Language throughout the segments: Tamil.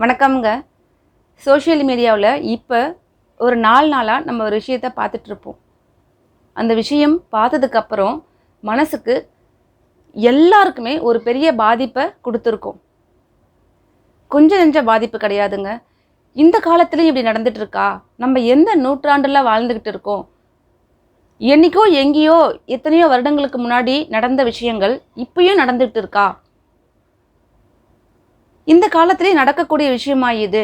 வணக்கம்ங்க. சோஷியல் மீடியாவில் இப்போ ஒரு நாலு நாளாக நம்ம ஒரு விஷயத்தை பார்த்துட்ருப்போம் அந்த விஷயம் பார்த்ததுக்கப்புறம் மனசுக்கு எல்லாருக்குமே ஒரு பெரிய பாதிப்பை கொடுத்துருக்கோம். கொஞ்சம் நெஞ்ச பாதிப்பு கிடையாதுங்க. இந்த காலத்துலேயும் இப்படி நடந்துகிட்ருக்கா இருக்கா? நம்ம எந்த நூற்றாண்டில் வாழ்ந்துக்கிட்டு இருக்கோம்? என்னைக்கோ எங்கேயோ எத்தனையோ வருடங்களுக்கு முன்னாடி நடந்த விஷயங்கள் இப்பயும் நடந்துகிட்டு இருக்கா? இந்த காலத்திலே நடக்கக்கூடிய விஷயமா இது?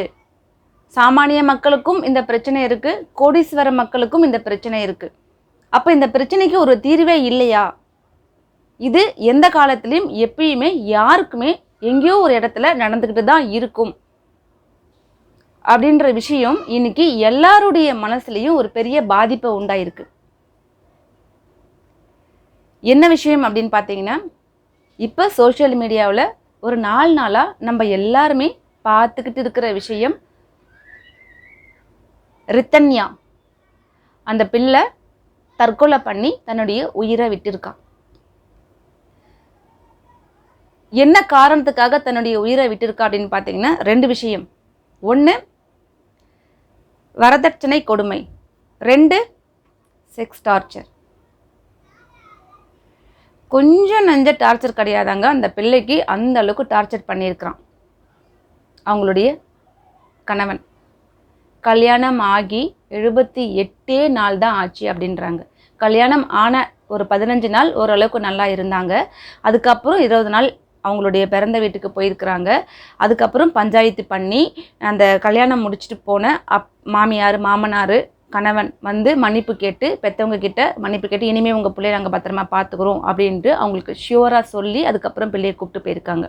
சாமானிய மக்களுக்கும் இந்த பிரச்சனை இருக்கு கோடீஸ்வர மக்களுக்கும் இந்த பிரச்சனை இருக்கு. அப்ப இந்த பிரச்சனைக்கு ஒரு தீர்வே இல்லையா? இது எந்த காலத்திலையும் எப்பயுமே யாருக்குமே எங்கேயோ ஒரு இடத்துல நடந்துக்கிட்டு தான் இருக்கும். அப்படின்ற விஷயம் இன்னைக்கு எல்லாருடைய மனசுலையும் ஒரு பெரிய பாதிப்பை உண்டாயிருக்கு. என்ன விஷயம் அப்படின்னு பார்த்தீங்கன்னா இப்போ சோஷியல் மீடியாவில் ஒரு நாலு நாளாக நம்ம எல்லாருமே பார்த்துக்கிட்டு இருக்கிற விஷயம் ரித்தன்யா. அந்த பிள்ளை தற்கொலை பண்ணி தன்னுடைய உயிரை விட்டிருக்கான் என்ன காரணத்துக்காக தன்னுடைய உயிரை விட்டிருக்கா அப்படின்னு பார்த்தீங்கன்னா ரெண்டு விஷயம். ஒன்று வரதட்சணை கொடுமை. ரெண்டு செக்ஸ் டார்ச்சர் கொஞ்சம் நஞ்ச டார்ச்சர் கிடையாதாங்க. அந்த பிள்ளைக்கு அந்த அளவுக்கு டார்ச்சர் பண்ணியிருக்கிறான். அவங்களுடைய கணவன். கல்யாணம் ஆகி எழுபத்தி எட்டே நாள் தான் ஆச்சு அப்படின்றாங்க. கல்யாணம் ஆன ஒரு பதினஞ்சு நாள் ஓரளவுக்கு நல்லா இருந்தாங்க. அதுக்கப்புறம் இருபது நாள் அவங்களுடைய பிறந்த வீட்டுக்கு போயிருக்கிறாங்க. அதுக்கப்புறம் பஞ்சாயத்து பண்ணி அந்த கல்யாணம் முடிச்சுட்டு போன அப் மாமியார் மாமனார் கணவன் வந்து மன்னிப்பு கேட்டு பெற்றவங்க கிட்ட மன்னிப்பு கேட்டு இனிமேல் உங்கள் பிள்ளைய நாங்கள் பத்திரமா பார்த்துக்குறோம் அப்படின்ட்டு அவங்களுக்கு ஷியூராக சொல்லி அதுக்கப்புறம் பிள்ளையை கூப்பிட்டு போயிருக்காங்க.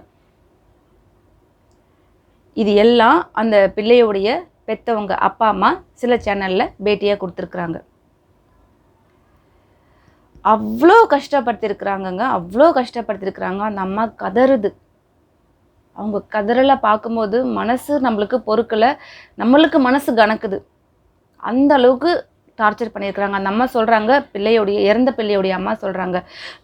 இது எல்லாம் அந்த பிள்ளையுடைய பெற்றவங்க அப்பா அம்மா சில சேனலில் பேட்டியாக கொடுத்துருக்குறாங்க. அவ்வளோ கஷ்டப்படுத்திருக்கிறாங்கங்க அவ்வளோ கஷ்டப்படுத்திருக்கிறாங்க. அந்த அம்மா கதறுது. அவங்க கதறலை பார்க்கும்போது மனசு நம்மளுக்கு பொறுக்கலை. நம்மளுக்கு மனசு கணக்குது அந்த அளவுக்கு டார்ச்சர் பண்ணியிருக்கிறாங்க. அந்த அம்மா சொல்கிறாங்க பிள்ளையோடைய இறந்த பிள்ளையோடைய அம்மா சொல்கிறாங்க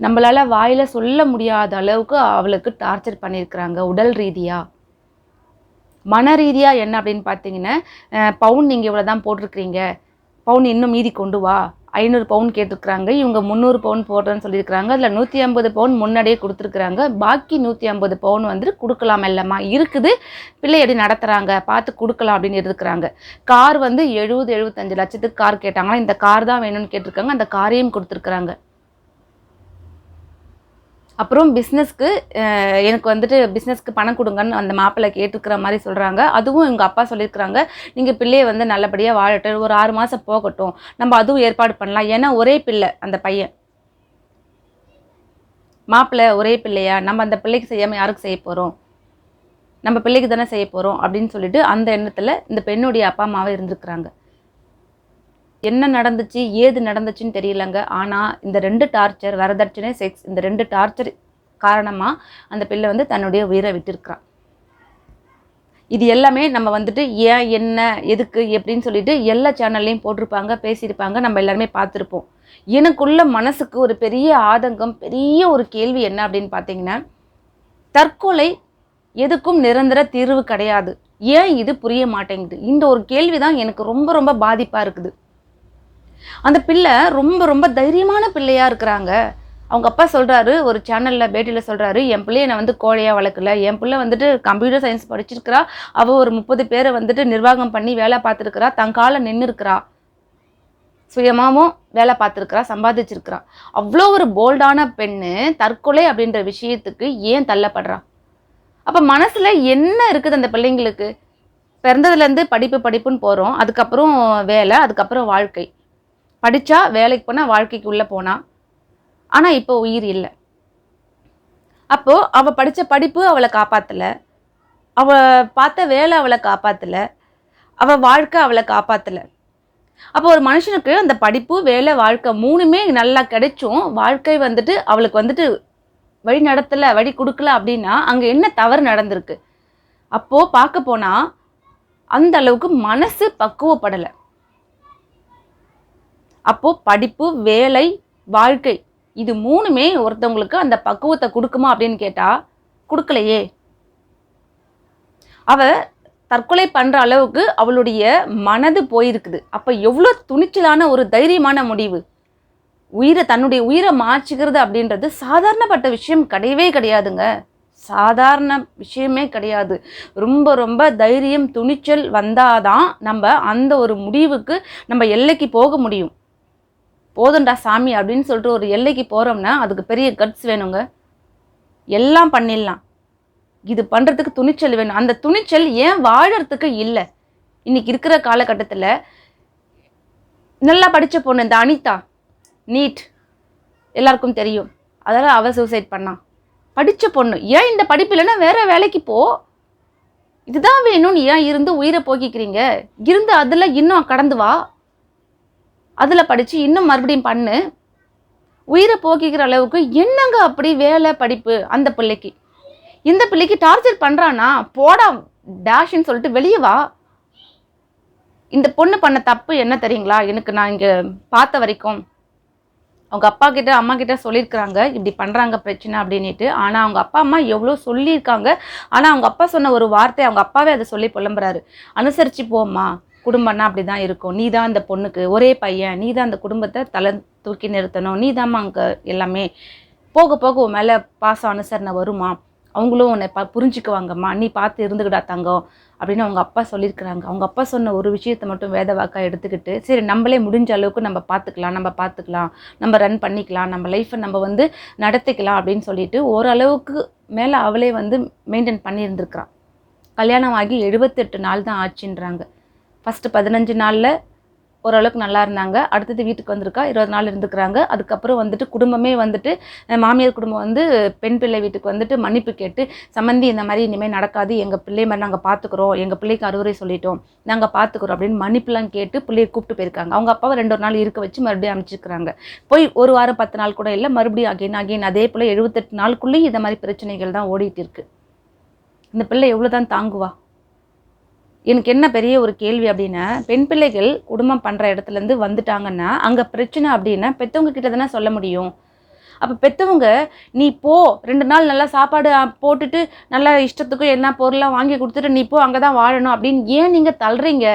நம்மளால் வாயில் சொல்ல முடியாத அளவுக்கு அவளுக்கு டார்ச்சர் பண்ணியிருக்கிறாங்க உடல் ரீதியாக மன ரீதியாக என்ன அப்படின்னு பார்த்தீங்கன்னா பவுன் நீங்கள் இவ்வளோ தான் போட்டிருக்கிறீங்க பவுன் இன்னும் மீதி கொண்டு வா. ஐநூறு பவுன் கேட்டிருக்கிறாங்க. இவங்க முந்நூறு பவுன் போடுறேன்னு சொல்லியிருக்கிறாங்க. அதில் நூற்றி ஐம்பது பவுன் முன்னாடியே கொடுத்துருக்குறாங்க. பாக்கி நூற்றி ஐம்பது பவுன் வந்துட்டு கொடுக்கலாம் இல்லைம்மா. இருக்குது. பிள்ளை எப்படி நடத்துகிறாங்க பார்த்து கொடுக்கலாம் அப்படின்னு இருக்கிறாங்க கார் வந்து எழுபது எழுபத்தஞ்சு லட்சத்துக்கு கார் கேட்டாங்களா இந்த கார் தான் வேணும்னு கேட்டிருக்காங்க. அந்த காரையும் கொடுத்துருக்குறாங்க. அப்புறம் பிஸ்னஸ்க்கு எனக்கு வந்துட்டு பிஸ்னஸ்க்கு பணம் கொடுங்கன்னு அந்த மாப்பிள்ளை கேட்டுருக்கிற மாதிரி சொல்கிறாங்க அதுவும் எங்கள் அப்பா சொல்லியிருக்கிறாங்க நீங்கள் பிள்ளையை வந்து நல்லபடியாக வாழட்டும். ஒரு ஆறு மாதம் போகட்டும். நம்ம அதுவும் ஏற்பாடு பண்ணலாம். ஏன்னா ஒரே பிள்ளை அந்த பையன். மாப்பிள்ளை ஒரே பிள்ளையா? நம்ம அந்த பிள்ளைக்கு செய்யாமல் யாருக்கு செய்ய போகிறோம் நம்ம பிள்ளைக்கு தானே செய்ய போகிறோம் அப்படின்னு சொல்லிட்டு அந்த எண்ணத்தில் இந்த பெண்ணுடைய அப்பா அம்மாவை இருந்திருக்கிறாங்க. என்ன நடந்துச்சு ஏது நடந்துச்சுன்னு தெரியலங்க. ஆனால் இந்த ரெண்டு டார்ச்சர் வரதட்சணை செக்ஸ் இந்த ரெண்டு டார்ச்சர் காரணமாக அந்த பிள்ளை வந்து தன்னுடைய உயிரை விட்டிருக்கிறான் இது எல்லாமே நம்ம வந்துட்டு ஏன் என்ன எதுக்கு எப்படின்னு சொல்லிட்டு எல்லா சேனல்லையும் போட்டிருப்பாங்க பேசியிருப்பாங்க நம்ம எல்லாருமே பார்த்துருப்போம். எனக்குள்ள மனசுக்கு ஒரு பெரிய ஆதங்கம் பெரிய ஒரு கேள்வி என்ன அப்படின்னு பார்த்தீங்கன்னா தற்கொலை எதுக்கும் நிரந்தர தீர்வு கிடையாது. ஏன் இது புரிய மாட்டேங்குது? இந்த ஒரு கேள்வி தான் எனக்கு ரொம்ப ரொம்ப பாதிப்பாக இருக்குது. அந்த பிள்ளை ரொம்ப ரொம்ப தைரியமான பிள்ளையாக இருக்கிறாங்க. அவங்க அப்பா சொல்கிறாரு ஒரு சேனலில் பேட்டியில் சொல்கிறாரு என் பிள்ளைய நான் வந்து கோழையாக வளர்க்கல. என் பிள்ளை வந்துட்டு கம்ப்யூட்டர் சயின்ஸ் படிச்சிருக்கிறா. அவள் ஒரு முப்பது பேரை வந்துட்டு நிர்வாகம் பண்ணி வேலை பார்த்துருக்குறா. தங்கால கால சுயமாவும் சுயமாகவும் வேலை பார்த்துருக்குறா சம்பாதிச்சிருக்கிறா. அவ்வளோ ஒரு போல்டான பெண்ணு தற்கொலை அப்படின்ற விஷயத்துக்கு ஏன் தள்ளப்படுறா? அப்போ மனசில் என்ன இருக்குது அந்த பிள்ளைங்களுக்கு? பிறந்ததுலேருந்து படிப்பு படிப்புன்னு போகிறோம் அதுக்கப்புறம் வேலை அதுக்கப்புறம் வாழ்க்கை. படித்தா வேலைக்கு போனால் வாழ்க்கைக்கு உள்ளே போனான் ஆனால் இப்போ உயிர் இல்லை. அப்போது அவள் படித்த படிப்பு அவளை காப்பாற்றலை அவள் பார்த்த வேலை அவளை காப்பாற்றலை அவள் வாழ்க்கை அவளை காப்பாற்றலை அப்போ ஒரு மனுஷனுக்கு அந்த படிப்பு வேலை வாழ்க்கை மூணுமே நல்லா கிடைச்சும் வாழ்க்கை வந்துட்டு அவளுக்கு வந்துட்டு வழி நடத்தலை வழி கொடுக்கல அப்படின்னா அங்கே என்ன தவறு நடந்திருக்கு? அப்போது பார்க்க போனால் அந்த அளவுக்கு மனசு பக்குவப்படலை. அப்போது படிப்பு வேலை வாழ்க்கை இது மூணுமே ஒருத்தவங்களுக்கு அந்த பக்குவத்தை கொடுக்குமா அப்படின்னு கேட்டால் கொடுக்கலையே. அவ தற்கொலை பண்ணுற அளவுக்கு அவளுடைய மனது போயிருக்குது. அப்போ எவ்வளோ துணிச்சலான ஒரு தைரியமான முடிவு. உயிரை தன்னுடைய உயிரை மாற்றிக்கிறது அப்படின்றது சாதாரணப்பட்ட விஷயம் கிடையவே கிடையாதுங்க. சாதாரண விஷயமே கிடையாது. ரொம்ப ரொம்ப தைரியம் துணிச்சல் வந்தாதான் நம்ம அந்த ஒரு முடிவுக்கு நம்ம எல்லைக்கு போக முடியும். போதுண்டா சாமி அப்படின்னு சொல்லிட்டு ஒரு எல்லைக்கு போகிறோம்னா அதுக்கு பெரிய கட்ஸ் வேணுங்க. எல்லாம் பண்ணிடலாம். இது பண்ணுறதுக்கு துணிச்சல் வேணும். அந்த துணிச்சல் ஏன் வாழறதுக்கு இல்லை? இன்னைக்கு இருக்கிற காலகட்டத்தில் நல்லா படித்த பொண்ணு இந்த அனிதா. நீட். எல்லாருக்கும் தெரியும். அதெல்லாம் அவ சூசைட் பண்ணான் படித்த பொண்ணு. ஏன் இந்த படிப்பு இல்லைன்னா வேறு வேலைக்கு போ. இதுதான் வேணும்னு ஏன் இருந்து உயிரை போக்கிக்கிறீங்க? இருந்து அதில் இன்னும் கடந்து வா. அதில் படித்து இன்னும் மறுபடியும் பண்ணு. உயிரை போக்கிக்கிற அளவுக்கு என்னங்க அப்படி வேலை படிப்பு அந்த பிள்ளைக்கு? இந்த பிள்ளைக்கு டார்ச்சர் பண்ணுறானா போடா டேஷ்ன்னு சொல்லிட்டு வெளியே வா. இந்த பொண்ணு பண்ண தப்பு என்ன தெரியுங்களா? எனக்கு நான் இங்கே பார்த்த வரைக்கும். அவங்க அப்பா கிட்ட அம்மா கிட்ட சொல்லியிருக்கிறாங்க இப்படி பண்ணுறாங்க பிரச்சனை அப்படின்ட்டு ஆனால் அவங்க அப்பா அம்மா எவ்வளோ சொல்லியிருக்காங்க. ஆனால் அவங்க அப்பா சொன்ன ஒரு வார்த்தை அவங்க அப்பாவே அதை சொல்லி புலம்புறாரு. அனுசரித்து போம்மா. குடும்பம்னா அப்படி தான் இருக்கும். நீ தான் அந்த பொண்ணுக்கு ஒரே பையன் நீ தான் அந்த குடும்பத்தை தலை தூக்கி நிறுத்தணும். நீ தாம்மா அங்கே எல்லாமே. போக போக உன் மேலே பாசம் அனுசரணை வருமா? அவங்களும் உன்னை ப புரிஞ்சுக்குவாங்கம்மா. நீ பார்த்து இருந்துக்கிடா தங்கம் அப்படின்னு அவங்க அப்பா சொல்லியிருக்கிறாங்க. அவங்க அப்பா சொன்ன ஒரு விஷயத்தை மட்டும் வேதவாக்காக எடுத்துக்கிட்டு சரி நம்மளே முடிஞ்ச அளவுக்கு நம்ம பார்த்துக்கலாம் நம்ம பார்த்துக்கலாம் நம்ம ரன் பண்ணிக்கலாம் நம்ம லைஃப்பை நம்ம வந்து நடத்திக்கலாம் அப்படின்னு சொல்லிட்டு ஓரளவுக்கு மேலே அவளே வந்து மெயின்டைன் பண்ணியிருந்துருக்கிறான். கல்யாணம் ஆகி எழுபத்தெட்டு நாள் தான் ஆச்சுன்றாங்க. ஃபஸ்ட்டு பதினஞ்சு நாளில் ஓரளவுக்கு நல்லா இருந்தாங்க. அடுத்தது வீட்டுக்கு வந்திருக்கா இருபது நாள் இருந்துக்கிறாங்க. அதுக்கப்புறம் வந்துட்டு குடும்பமே வந்துட்டு மாமியார் குடும்பம் வந்து பெண் பிள்ளை வீட்டுக்கு வந்துட்டு மன்னிப்பு கேட்டு சம்மந்தி இந்த மாதிரி இனிமேல் நடக்காது. எங்கள் பிள்ளை மாதிரி நாங்கள் பார்த்துக்குறோம் எங்கள் பிள்ளைக்கு அறுவரை சொல்லிட்டோம். நாங்கள் பார்த்துக்குறோம் அப்படின்னு மன்னிப்புலாம் கேட்டு பிள்ளையை கூப்பிட்டு போயிருக்காங்க. அவங்க அப்பாவை ரெண்டு ஒரு நாள் இருக்க வச்சு மறுபடியும் அமைச்சிருக்கிறாங்க போய் ஒரு வாரம் பத்து நாள் கூட இல்லை மறுபடியும் அகைன் அகைன். அதே போல் எழுபத்தெட்டு நாளுக்குள்ளேயும் இந்த மாதிரி பிரச்சனைகள் தான் ஓடிட்டு இருக்கு. இந்த பிள்ளை எவ்வளோ தான் தாங்குவா? எனக்கு என்ன பெரிய ஒரு கேள்வி அப்படின்னா பெண் பிள்ளைகள் குடும்பம் பண்ணுற இடத்துலேருந்து வந்துட்டாங்கன்னா அங்கே பிரச்சனை அப்படின்னா பெற்றவங்க கிட்ட தானே சொல்ல முடியும். அப்போ பெற்றவங்க நீ போ ரெண்டு நாள் நல்லா சாப்பாடு போட்டுட்டு நல்லா இஷ்டத்துக்கும் என்ன பொருளாக வாங்கி கொடுத்துட்டு நீ போ அங்கே தான் வாழணும் அப்படின்னு ஏன் நீங்கள் தள்ளுறீங்க?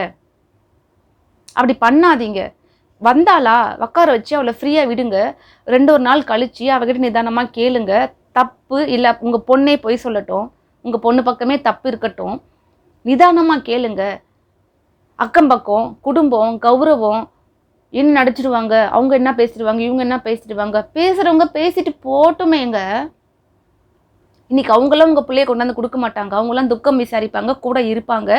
அப்படி பண்ணாதீங்க. வந்தாளா உட்கார வச்சு அவளை ஃப்ரீயாக விடுங்க. ரெண்டு ஒரு நாள் கழித்து அவகிட்ட நிதானமாக கேளுங்க. தப்பு இல்லை உங்கள் பொண்ணே பொய் சொல்லட்டும். உங்கள் பொண்ணு பக்கமே தப்பு இருக்கட்டும். நிதானமாக கேளுங்க. அக்கம் பக்கம் குடும்பம் கௌரவம் என்ன நடிச்சிடுவாங்க அவங்க என்ன பேசிடுவாங்க இவங்க என்ன பேசிடுவாங்க பேசுகிறவங்க பேசிட்டு போட்டுமேங்க. இன்னைக்கு அவங்களாம் உங்கள் பிள்ளைய கொண்டாந்து கொடுக்க மாட்டாங்க. அவங்களாம் துக்கம் விசாரிப்பாங்க கூட இருப்பாங்க.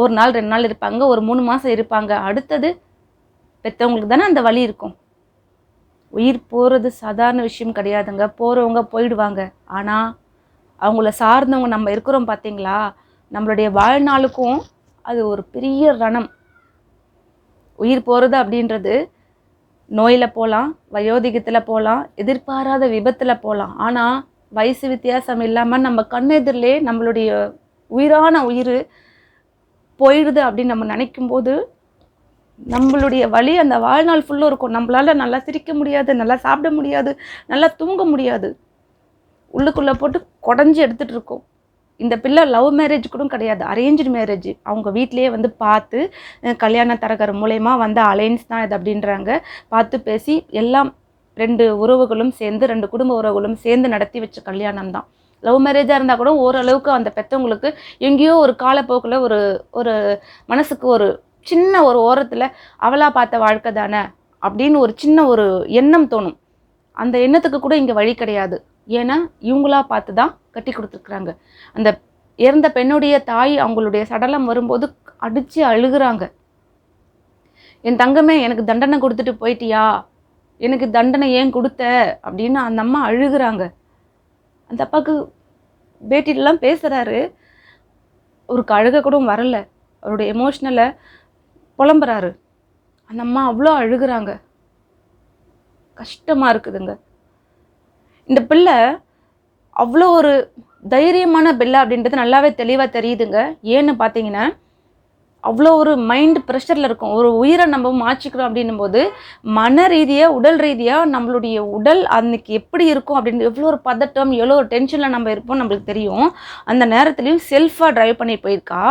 ஒரு நாள் ரெண்டு நாள் இருப்பாங்க ஒரு மூணு மாதம் இருப்பாங்க. அடுத்தது பெற்றவங்களுக்கு தானே அந்த வழி இருக்கும். உயிர் போகிறது சாதாரண விஷயம் கிடையாதுங்க. போகிறவங்க போயிடுவாங்க. ஆனால் அவங்கள சார்ந்தவங்க நம்ம இருக்கிறோம் பார்த்தீங்களா நம்மளுடைய வாழ்நாளுக்கும் அது ஒரு பெரிய ரணம். உயிர் போகிறது அப்படின்றது நோயில் போகலாம் வயோதிகத்தில் போகலாம் எதிர்பாராத விபத்தில் போகலாம் ஆனால் வயசு வித்தியாசம் இல்லாமல் நம்ம கண்ணெதிரிலே நம்மளுடைய உயிரான உயிர் போயிடுது அப்படின்னு நம்ம நினைக்கும்போது நம்மளுடைய வழி அந்த வாழ்நாள் ஃபுல்லும் இருக்கும். நம்மளால் நல்லா சிரிக்க முடியாது நல்லா சாப்பிட முடியாது நல்லா தூங்க முடியாது. உள்ளுக்குள்ளே போட்டு குடஞ்சி எடுத்துகிட்டு இருக்கோம். இந்த பிள்ளை லவ் மேரேஜ் கூட கிடையாது. அரேஞ்சு மேரேஜ் அவங்க வீட்டிலேயே வந்து பார்த்து கல்யாண தரகர் மூலயமா வந்த அலைன்ஸ் தான் இது அப்படின்றாங்க. பார்த்து பேசி எல்லாம் ரெண்டு உறவுகளும் சேர்ந்து ரெண்டு குடும்ப உறவுகளும் சேர்ந்து நடத்தி வச்ச கல்யாணம் தான். லவ் மேரேஜாக இருந்தால் கூட ஓரளவுக்கு அந்த பெற்றவங்களுக்கு எங்கேயோ ஒரு காலப்போக்கில் ஒரு ஒரு மனசுக்கு ஒரு சின்ன ஒரு ஓரத்தில் அவளாக பார்த்த வாழ்க்கை தானே அப்படின்னு ஒரு சின்ன ஒரு எண்ணம் தோணும். அந்த எண்ணத்துக்கு கூட இங்கே வழி கிடையாது. ஏன்னா இவங்களா பார்த்து தான் கட்டி கொடுத்துருக்குறாங்க. அந்த இறந்த பெண்ணுடைய தாய் அவங்களுடைய சடலம் வரும்போது அடித்து அழுகிறாங்க. என் தங்கமே எனக்கு தண்டனை கொடுத்துட்டு போயிட்டியா? எனக்கு தண்டனை ஏன் கொடுத்த? அப்படின்னு அந்த அம்மா அழுகுறாங்க. அந்த அப்பாவுக்கு பேட்டிலாம் பேசுகிறாரு அவருக்கு அழுக கூட வரல. அவருடைய எமோஷ்னலை புலம்புறாரு. அந்த அம்மா அவ்வளோ அழுகுறாங்க. கஷ்டமாக இருக்குதுங்க. இந்த பிள்ளை அவ்வளோ ஒரு தைரியமான பிள்ளை அப்படின்றது நல்லாவே தெளிவாக தெரியுதுங்க. ஏன்னு பார்த்தீங்கன்னா அவ்வளோ ஒரு மைண்ட் ப்ரெஷரில் இருக்கும். ஒரு உயிரை நம்ம மாற்றிக்கிறோம் அப்படின்னும் போது மன ரீதியாக உடல் ரீதியாக நம்மளுடைய உடல் அன்னைக்கு எப்படி இருக்கும் அப்படின்னு எவ்வளோ ஒரு பதட்டம் எவ்வளோ ஒரு டென்ஷனில் நம்ம இருப்போம் நம்மளுக்கு தெரியும். அந்த நேரத்துலையும் செல்ஃபாக ட்ரைவ் பண்ணி போயிருக்கா.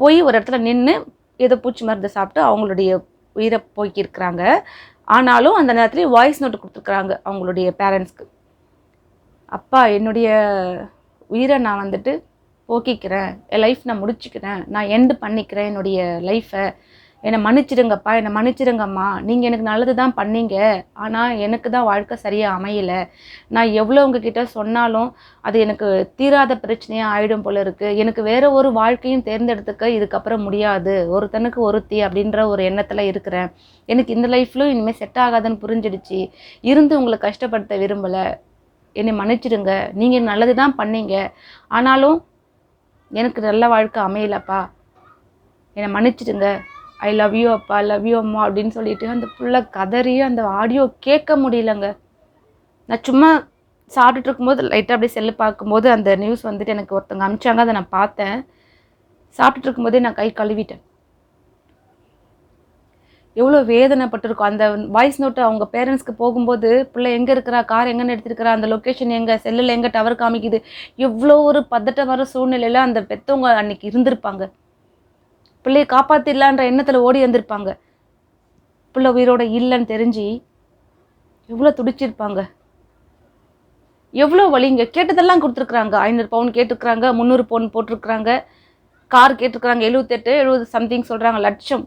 போய் ஒரு இடத்துல நின்று ஏதோ பூச்சி மருந்து சாப்பிட்டு அவங்களுடைய உயிரை போக்கியிருக்கிறாங்க. ஆனாலும் அந்த நேரத்துலேயே வாய்ஸ் நோட்டு கொடுத்துருக்குறாங்க அவங்களுடைய பேரண்ட்ஸ்க்கு அப்பா என்னுடைய உயிரை நான் வந்துட்டு போக்கிக்கிறேன். என் லைஃப் நான் முடிச்சுக்கிறேன். நான் எண்டு பண்ணிக்கிறேன் என்னுடைய லைஃப்பை என்னை மன்னிச்சிடுங்கப்பா என்னை மன்னிச்சிடுங்கம்மா. நீங்கள் எனக்கு நல்லது தான் பண்ணீங்க. ஆனால் எனக்கு தான் வாழ்க்கை சரியாக அமையலை. நான் எவ்வளோ உங்ககிட்ட சொன்னாலும் அது எனக்கு தீராத பிரச்சனையாக ஆகிடும் போல இருக்குது எனக்கு வேறு ஒரு வாழ்க்கையும் தேர்ந்தெடுத்துக்க இதுக்கப்புறம் முடியாது. ஒருத்தனுக்கு ஒருத்தி அப்படின்ற ஒரு எண்ணத்தில் இருக்கிறேன். எனக்கு இந்த லைஃப்லையும் இனிமேல் செட் ஆகாதுன்னு புரிஞ்சிடுச்சு. இருந்து உங்களை கஷ்டப்படுத்த விரும்பலை. என்னை மன்னிச்சிடுங்க. நீங்கள் நல்லது தான் பண்ணீங்க. ஆனாலும் எனக்கு நல்ல வாழ்க்கை அமையலப்பா. என்னை மன்னிச்சிடுங்க. ஐ லவ் யூ அப்பா லவ் யூ அம்மா அப்படின்னு சொல்லிட்டு அந்த புள்ள கதறி அந்த ஆடியோ கேட்க முடியலங்க. நான் சும்மா சாப்பிட்டுட்டு இருக்கும்போது லைட்டாக அப்படியே செல்லு பார்க்கும்போது அந்த நியூஸ் வந்துட்டு எனக்கு ஒருத்தவங்க அனுப்பிச்சாங்க அதை நான் பார்த்தேன். சாப்பிட்டுட்டு இருக்கும்போதே நான் கை கழுவிட்டேன். எவ்வளோ வேதனைப்பட்டிருக்கும். அந்த வாய்ஸ் நோட்டு அவங்க பேரண்ட்ஸ்க்கு போகும்போது பிள்ளை எங்கே இருக்கிறா? கார் எங்கேன்னு எடுத்துருக்கிறா? அந்த லொக்கேஷன் எங்கே? செல்லில் எங்கே டவர் காமிக்குது? எவ்வளோ ஒரு பதட்டமான சூழ்நிலையில் அந்த பெற்றவங்க அன்னைக்கு இருந்திருப்பாங்க. பிள்ளையை காப்பாற்றிடலான்ற எண்ணத்தில் ஓடி வந்திருப்பாங்க. பிள்ளை உயிரோட இல்லைன்னு தெரிஞ்சு எவ்வளோ துடிச்சிருப்பாங்க. எவ்வளோ வலிங்க கேட்டதெல்லாம் கொடுத்துருக்குறாங்க. ஐநூறு பவுன் கேட்டிருக்கிறாங்க முந்நூறு பவுன் போட்டிருக்கிறாங்க கார் கேட்டிருக்கிறாங்க எழுபத்தெட்டு எழுபது சம்திங் சொல்கிறாங்க லட்சம்.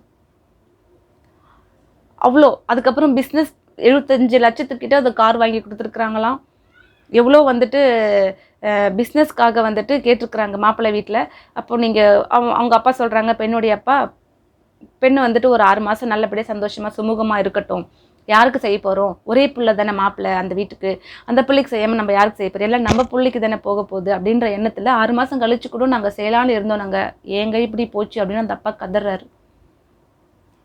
அவ்வளோ. அதுக்கப்புறம் பிஸ்னஸ் எழுபத்தஞ்சு லட்சத்துக்கிட்ட அந்த கார் வாங்கி கொடுத்துருக்குறாங்களாம். எவ்வளோ வந்துட்டு பிஸ்னஸ்க்காக வந்துட்டு கேட்டிருக்குறாங்க மாப்பிள்ளை வீட்டில் அப்போ நீங்கள் அவங்க அவங்க அப்பா சொல்கிறாங்க பெண்ணுடைய அப்பா பெண் வந்துட்டு ஒரு ஆறு மாதம் நல்லபடியாக சந்தோஷமாக சுமூகமாக இருக்கட்டும். யாருக்கு செய்ய போகிறோம் ஒரே பிள்ளை தானே மாப்பிள்ளை அந்த வீட்டுக்கு. அந்த பிள்ளைக்கு செய்யாமல் நம்ம யாருக்கு செய்ய போகிறோம் எல்லாம் நம்ம பிள்ளைக்கு தானே போக போகுது. அப்படின்ற எண்ணத்தில் ஆறு மாதம் கழிச்சு கூட நாங்கள் செய்யலான்னு இருந்தோம் நாங்கள் ஏங்க இப்படி போச்சு அப்படின்னு அந்த அப்பா கதறாரு.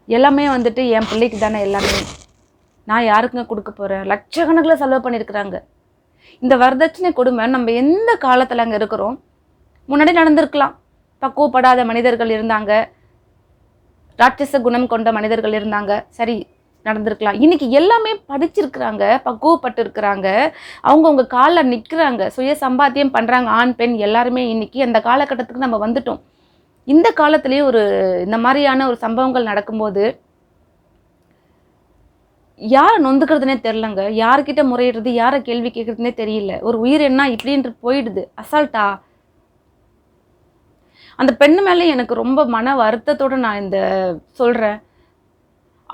எல்லாமே வந்துட்டு என் பிள்ளைக்கு தானே எல்லாமே. நான் யாருக்குங்க கொடுக்க போகிறேன் லட்சக்கணக்கில் செலவு பண்ணியிருக்கிறாங்க இந்த வரதட்சணை கொடுமை நம்ம எந்த காலத்தில் அங்கே இருக்கிறோம்? முன்னாடி நடந்திருக்கலாம். பக்குவப்படாத மனிதர்கள் இருந்தாங்க. ராட்சச குணம் கொண்ட மனிதர்கள் இருந்தாங்க. சரி நடந்திருக்கலாம். இன்னைக்கு எல்லாமே படிச்சிருக்கிறாங்க பக்குவப்பட்டு இருக்கிறாங்க அவங்கவுங்க காலில் நிற்கிறாங்க சுய சம்பாத்தியம் பண்ணுறாங்க ஆண் பெண் எல்லாருமே இன்னைக்கு அந்த காலகட்டத்துக்கு நம்ம வந்துட்டோம். இந்த காலத்துலேயே ஒரு இந்த மாதிரியான ஒரு சம்பவங்கள் நடக்கும்போது யாரை நொந்துக்கிறதுனே தெரிலங்க யார்கிட்ட முறையிடுறது யாரை கேள்வி கேட்குறதுனே தெரியல. ஒரு உயிர் என்ன இப்படின்ட்டு போயிடுது. அசால்ட்டா. அந்த பெண்ணு மேலே எனக்கு ரொம்ப மன வருத்தத்தோடு நான் இந்த சொல்கிறேன்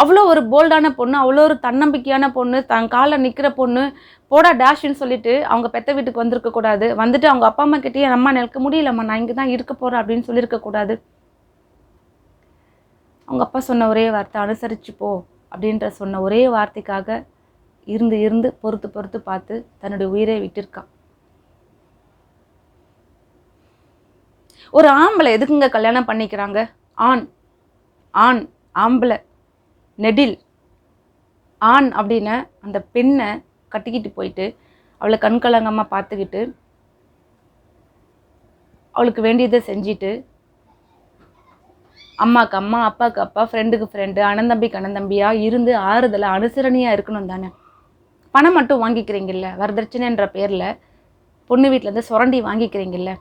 அவ்வளோ ஒரு போல்டான பொண்ணு அவ்வளோ ஒரு தன்னம்பிக்கையான பொண்ணு தன் காலில் நிற்கிற பொண்ணு போடா டேஷ்னு சொல்லிட்டு அவங்க பெத்த வீட்டுக்கு வந்திருக்கக்கூடாது வந்துட்டு அவங்க அப்பா அம்மா கிட்டேயே அம்மா நிற்க முடியலம்மா நான் இங்கே தான் இருக்க போகிறேன் அப்படின்னு சொல்லியிருக்கக்கூடாது அவங்க அப்பா சொன்ன ஒரே வார்த்தை அனுசரிச்சு போ. அப்படின்ற சொன்ன ஒரே வார்த்தைக்காக இருந்து இருந்து பொறுத்து பொறுத்து பார்த்து தன்னுடைய உயிரை விட்டிருக்கான். ஒரு ஆம்பளை எதுக்குங்க கல்யாணம் பண்ணிக்கிறாங்க? ஆண் ஆண் ஆம்பளை நெடில். ஆண் அப்படின்னு அந்த பெண்ணை கட்டிக்கிட்டு போயிட்டு அவளை கண்கலங்கமாக பார்த்துக்கிட்டு அவளுக்கு வேண்டியதை செஞ்சுட்டு அம்மாக்கு அம்மா அப்பாவுக்கு அப்பா ஃப்ரெண்டுக்கு ஃப்ரெண்டு அண்ணந்தம்பிக்கு அண்ணந்தம்பியாக இருந்து ஆறுதலாக அனுசரணையாக இருக்கணும் தானே? பணம் மட்டும் வாங்கிக்கிறீங்கல்ல வரதட்சணைன்ற பேரில் பொண்ணு வீட்டிலேருந்து சுரண்டி வாங்கிக்கிறீங்கல்ல?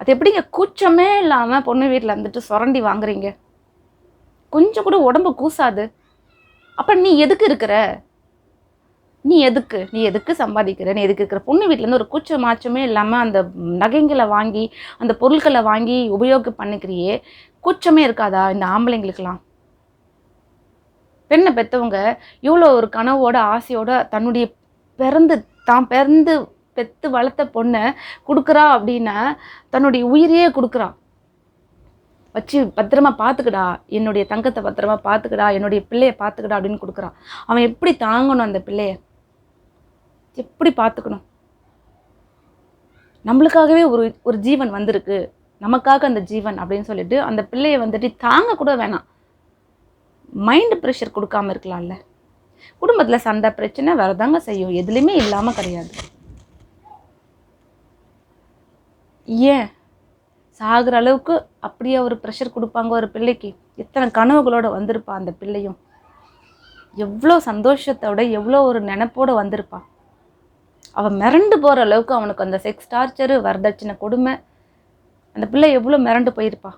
அது எப்படிங்க கூச்சமே இல்லாமல் பொண்ணு வீட்டில் இருந்துட்டு சுரண்டி வாங்குறீங்க? கொஞ்சம் கூட உடம்பு கூசாது. அப்போ நீ எதுக்கு இருக்கிற? நீ எதுக்கு? நீ எதுக்கு சம்பாதிக்கிற? நீ எதுக்கு இருக்கிற? பொண்ணு வீட்டிலேருந்து ஒரு கூச்ச மாச்சமே இல்லாமல் அந்த நகைங்களை வாங்கி அந்த பொருட்களை வாங்கி உபயோகம் பண்ணிக்கிறியே. கூச்சமே இருக்காதா இந்த ஆம்பளைங்களுக்கெல்லாம்? பெண்ணை பெற்றவங்க இவ்வளோ ஒரு கனவோட ஆசையோட தன்னுடைய பிறந்து தான் பிறந்து பெற்று வளர்த்த பொண்ணை கொடுக்குறா அப்படின்னா தன்னுடைய உயிரையே கொடுக்குறான் வச்சு பத்திரமா பார்த்துக்கடா. என்னுடைய தங்கத்தை பத்திரமா பார்த்துக்கடா. என்னுடைய பிள்ளைய பார்த்துக்கடா அப்படின்னு கொடுக்குறான் அவன் எப்படி தாங்கணும் அந்த பிள்ளையை? எப்படி பார்த்துக்கணும்? நம்மளுக்காகவே ஒரு ஒரு ஜீவன் வந்திருக்கு. நமக்காக அந்த ஜீவன் அப்படின்னு சொல்லிட்டு அந்த பிள்ளையை வந்துட்டு தாங்க கூட வேணாம். மைண்டு ப்ரெஷர் கொடுக்காம இருக்கலாம்ல. குடும்பத்தில் சண்டை பிரச்சனை வரதாங்க செய்யும். எதுலேயுமே இல்லாமல் கிடையாது. ஏன்? சாகிற அளவுக்கு அப்படியே ஒரு ப்ரெஷர் கொடுப்பாங்க ஒரு பிள்ளைக்கு. எத்தனை கனவுகளோட வந்திருப்பா அந்த பிள்ளையும். எவ்வளோ சந்தோஷத்தோட எவ்வளோ ஒரு நினப்போடு வந்திருப்பான் அவன் மிரண்டு போகிற அளவுக்கு அவனுக்கு அந்த செக்ஸ் டார்ச்சரு வரதட்சணை கொடுமை அந்த பிள்ளை எவ்வளோ மிரண்டு போயிருப்பா?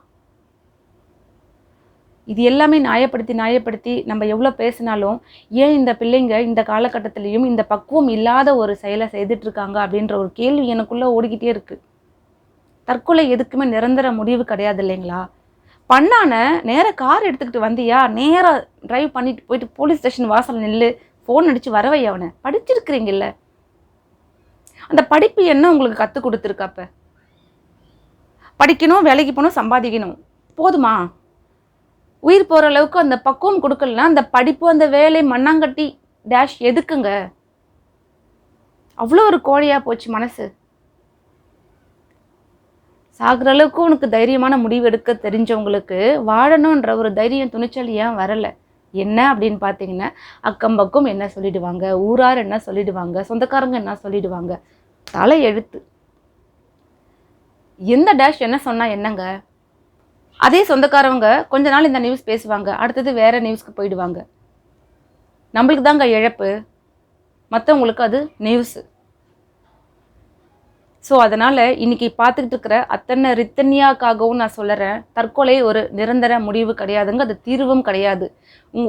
இது எல்லாமே நியாயப்படுத்தி நியாயப்படுத்தி நம்ம எவ்வளோ பேசினாலும் ஏன் இந்த பிள்ளைங்க இந்த காலகட்டத்திலையும் இந்த பக்குவம் இல்லாத ஒரு செயலை செய்துட்டு இருக்காங்க அப்படின்ற ஒரு கேள்வி எனக்குள்ளே ஓடிக்கிட்டே இருக்குது தற்கொலை எதுக்குமே நிரந்தர முடிவு கிடையாது இல்லைங்களா? பண்ணான நேராக கார் எடுத்துக்கிட்டு வந்தியா? நேராக ட்ரைவ் பண்ணிட்டு போயிட்டு போலீஸ் ஸ்டேஷன் வாசல் நில்லு ஃபோன் அடித்து வரவை அவனை. படிச்சிருக்கிறீங்கல்ல? அந்த படிப்பு என்ன உங்களுக்கு கற்றுக் கொடுத்துருக்காப்ப படிக்கணும் வேலைக்கு போகணும் சம்பாதிக்கணும். போதுமா? உயிர் போகிற அளவுக்கு அந்த பக்குவம் கொடுக்கலனா அந்த படிப்பு அந்த வேலை மண்ணாங்கட்டி டேஷ் எதுக்குங்க? அவ்வளோ ஒரு கோழையாக போச்சு மனசு. சாகிற அளவுக்கு உனக்கு தைரியமான முடிவு எடுக்க தெரிஞ்சவங்களுக்கு வாழணுன்ற ஒரு தைரியம் துணிச்சல் ஏன் வரலை? என்ன அப்படின்னு பார்த்தீங்கன்னா அக்கம் பக்கம் என்ன சொல்லிடுவாங்க? ஊரார் என்ன சொல்லிடுவாங்க? சொந்தக்காரங்க என்ன சொல்லிடுவாங்க? தலை எழுத்து எந்த டேஷ் என்ன சொன்னால் என்னங்க? அதே சொந்தக்காரவங்க கொஞ்ச நாள் இந்த நியூஸ் பேசுவாங்க அடுத்தது வேறு நியூஸ்க்கு போயிடுவாங்க. நம்மளுக்கு தாங்க இழப்பு. மற்றவங்களுக்கு அது நியூஸு ஸோ அதனால் இன்னைக்கு பார்த்துக்கிட்டு இருக்கிற அத்தனை ரித்தன்யாக்காகவும் நான் சொல்லுறேன் தற்கொலை ஒரு நிரந்தர முடிவு கிடையாதுங்க அது தீர்வும் கிடையாது.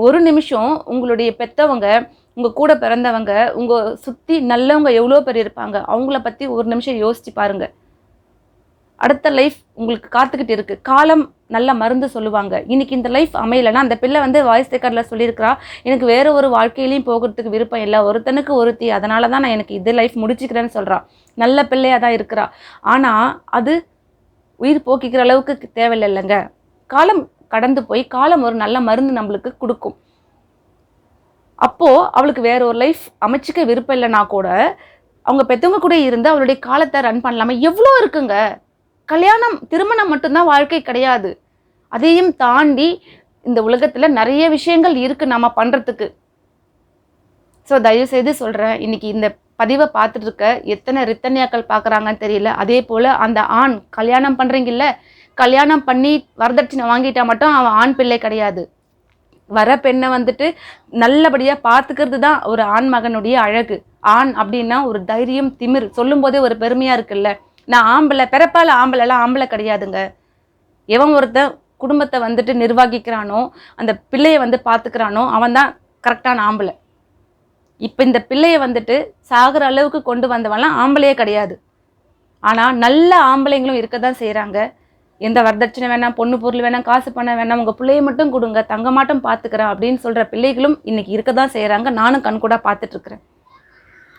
ஒரு நிமிஷம் உங்களுடைய பெற்றவங்க உங்கள் கூட பிறந்தவங்க உங்கள் சுற்றி நல்லவங்க எவ்வளோ பேர் இருப்பாங்க? அவங்கள பற்றி ஒரு நிமிஷம் யோசித்து பாருங்க. அடுத்த லைஃப் உங்களுக்கு காத்துக்கிட்டு இருக்குது காலம் நல்ல மருந்து சொல்லுவாங்க. இன்னைக்கு இந்த லைஃப் அமையலைன்னா அந்த பிள்ளை வந்து வாய்ஸ் ரெக்கார்டில் சொல்லியிருக்கிறா எனக்கு வேறு ஒரு வாழ்க்கையிலையும் போகிறதுக்கு விருப்பம் இல்லை. ஒருத்தனுக்கு ஒருத்தி அதனால தான் நான் எனக்கு இது லைஃப் முடிச்சுக்கிறேன்னு சொல்கிறா நல்ல பிள்ளையாக தான் இருக்கிறா. ஆனால் அது உயிர் போக்கிக்கிற அளவுக்கு தேவையில்லைங்க காலம் கடந்து போய் காலம் ஒரு நல்ல மருந்து நம்மளுக்கு கொடுக்கும். அப்போது அவளுக்கு வேற ஒரு லைஃப் அமைச்சிக்க விருப்பம் இல்லைனா கூட அவங்க பெற்றவங்க கூட இருந்து அவளுடைய காலத்தை ரன் பண்ணலாமா? எவ்வளோ இருக்குங்க? கல்யாணம் திருமணம் மட்டும்தான் வாழ்க்கை கிடையாது. அதையும் தாண்டி இந்த உலகத்தில் நிறைய விஷயங்கள் இருக்குது நம்ம பண்ணுறதுக்கு ஸோ தயவுசெய்து சொல்கிறேன் இன்னைக்கு இந்த பதிவை பார்த்துட்டு இருக்க எத்தனை ரித்தன்யாக்கள் பார்க்குறாங்கன்னு தெரியல. அதே போல் அந்த ஆண் கல்யாணம் பண்ணுறீங்கல்ல கல்யாணம் பண்ணி வரதட்சணை வாங்கிட்டா மட்டும் அவன் ஆண் பிள்ளை கிடையாது. வர பெண்ணை வந்துட்டு நல்லபடியாக பார்த்துக்கிறது தான் ஒரு ஆண் மகனுடைய அழகு. ஆண் அப்படின்னா ஒரு தைரியம் திமிர். சொல்லும்போதே ஒரு பெருமையாக இருக்குல்ல. நான் ஆம்பளை பிறப்பால் ஆம்பளைலாம் ஆம்பளை கிடையாதுங்க. எவன் ஒருத்தன் குடும்பத்தை வந்துட்டு நிர்வகிக்கிறானோ அந்த பிள்ளையை வந்து பார்த்துக்கிறானோ அவன் தான் கரெக்டான ஆம்பளை. இப்போ இந்த பிள்ளையை வந்துட்டு சாகிற அளவுக்கு கொண்டு வந்தவன்லாம் ஆம்பளையே கிடையாது. ஆனால் நல்ல ஆம்பளைங்களும் இருக்க தான் செய்கிறாங்க எந்த வரதட்சணை வேணாம் பொண்ணு பொருள் வேணாம் காசு பண்ண வேணாம் உங்கள் பிள்ளையை மட்டும் கொடுங்க தங்க மாட்டம் பார்த்துக்கிறேன் அப்படின்னு சொல்கிற பிள்ளைகளும் இன்றைக்கி இருக்க தான் செய்கிறாங்க நானும் கண்கூட பார்த்துட்ருக்குறேன்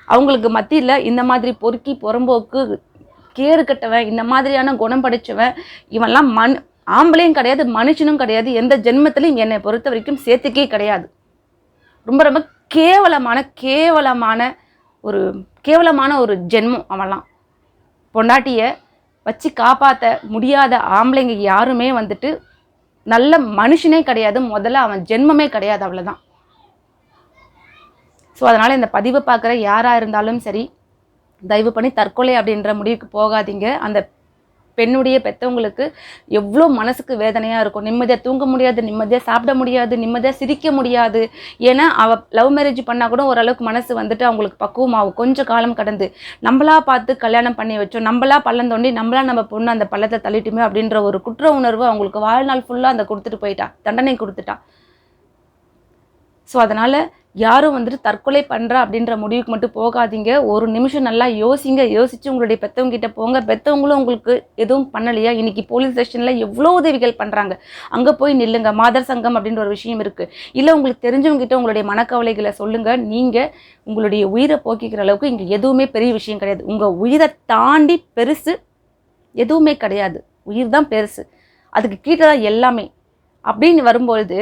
அவங்களுக்கு மத்தியில் இந்த மாதிரி பொறுக்கி புறம்போக்கு கேறு கட்டவன் இந்த மாதிரியான குணம் படைச்சவன் இவன்லாம் மண் ஆம்பளையும் கிடையாது மனுஷனும் கிடையாது எந்த ஜென்மத்திலையும் என்னை பொறுத்த வரைக்கும் சேர்த்துக்கே கிடையாது. ரொம்ப ரொம்ப கேவலமான கேவலமான ஒரு கேவலமான ஒரு ஜென்மம் அவன்லாம். பொண்டாட்டியை வச்சு காப்பாற்ற முடியாத ஆம்பளைங்க யாருமே வந்துட்டு நல்ல மனுஷனே கிடையாது. முதல்ல அவன் ஜென்மமே கிடையாது அவ்வளோதான் ஸோ அதனால் இந்த பதிவை பார்க்குற யாராக இருந்தாலும் சரி தயவு பண்ணி தற்கொலை அப்படின்ற முடிவுக்கு போகாதீங்க. அந்த பெண்ணுடைய பெற்றவங்களுக்கு எவ்வளோ மனசுக்கு வேதனையாக இருக்கும். நிம்மதியாக தூங்க முடியாது நிம்மதியாக சாப்பிட முடியாது நிம்மதியாக சிரிக்க முடியாது. ஏன்னா அவள் லவ் மேரேஜ் பண்ணால் கூட ஓரளவுக்கு மனசு வந்துட்டு அவங்களுக்கு பக்குவமாகும். கொஞ்சம் காலம் கடந்து நம்மளா பார்த்து கல்யாணம் பண்ணி வச்சோம் நம்மளா பள்ளம் தோண்டி நம்மளா நம்ம பொண்ணு அந்த பள்ளத்தை தள்ளிட்டுமே அப்படின்ற ஒரு குற்ற உணர்வு அவங்களுக்கு வாழ்நாள் ஃபுல்லாக அந்த கொடுத்துட்டு போயிட்டா தண்டனை கொடுத்துட்டா. ஸோ அதனால் யாரும் வந்துட்டு தற்கொலை பண்ணுறா அப்படின்ற முடிவுக்கு மட்டும் போகாதீங்க. ஒரு நிமிஷம் நல்லா யோசிங்க. யோசிச்சு உங்களுடைய பெற்றவங்க கிட்ட போங்க. பெற்றவங்களும் உங்களுக்கு எதுவும் பண்ணலையா? இன்றைக்கி போலீஸ் ஸ்டேஷனில் எவ்வளோ உதவிகள் பண்ணுறாங்க அங்கே போய் நில்லுங்க. மாதர் சங்கம் அப்படின்ற ஒரு விஷயம் இருக்குது இல்லை உங்களுக்கு தெரிஞ்சவங்க கிட்ட உங்களுடைய மனக்கவலைகளை சொல்லுங்கள் நீங்கள் உங்களுடைய உயிரை போக்கிக்கிற அளவுக்கு இங்கே எதுவுமே பெரிய விஷயம் கிடையாது. உங்கள் உயிரை தாண்டி பெருசு எதுவுமே கிடையாது. உயிர் தான் பெருசு. அதுக்கு கீழே தான் எல்லாமே. அப்படின்னு வரும்பொழுது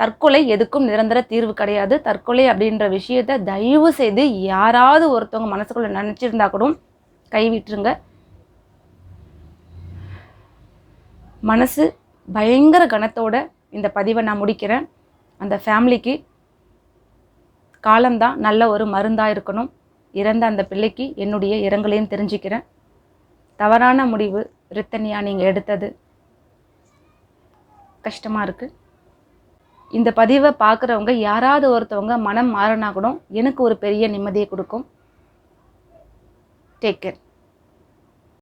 தற்கொலை எதுக்கும் நிரந்தர தீர்வு கிடையாது. தற்கொலை அப்படின்ற விஷயத்த தயவு செய்து யாராவது ஒருத்தவங்க மனசுக்குள்ள நினச்சிருந்தா கூட கைவிட்டுருங்க மனசு பயங்கர கனத்தோட இந்த பதிவை நான் முடிக்கிறேன். அந்த ஃபேமிலிக்கு காலம்தான் நல்ல ஒரு மருந்தாக இருக்கணும். இறந்த அந்த பிள்ளைக்கு என்னுடைய இரங்கலையும் தெரிஞ்சுக்கிறேன். தவறான முடிவு ரித்தனியா நீங்கள் எடுத்தது கஷ்டமாக இருக்குது இந்த பதிவை பார்க்குறவங்க யாராவது ஒருத்தவங்க மனம் மாறினா கூட எனக்கு ஒரு பெரிய நிம்மதியை கொடுக்கும். Take care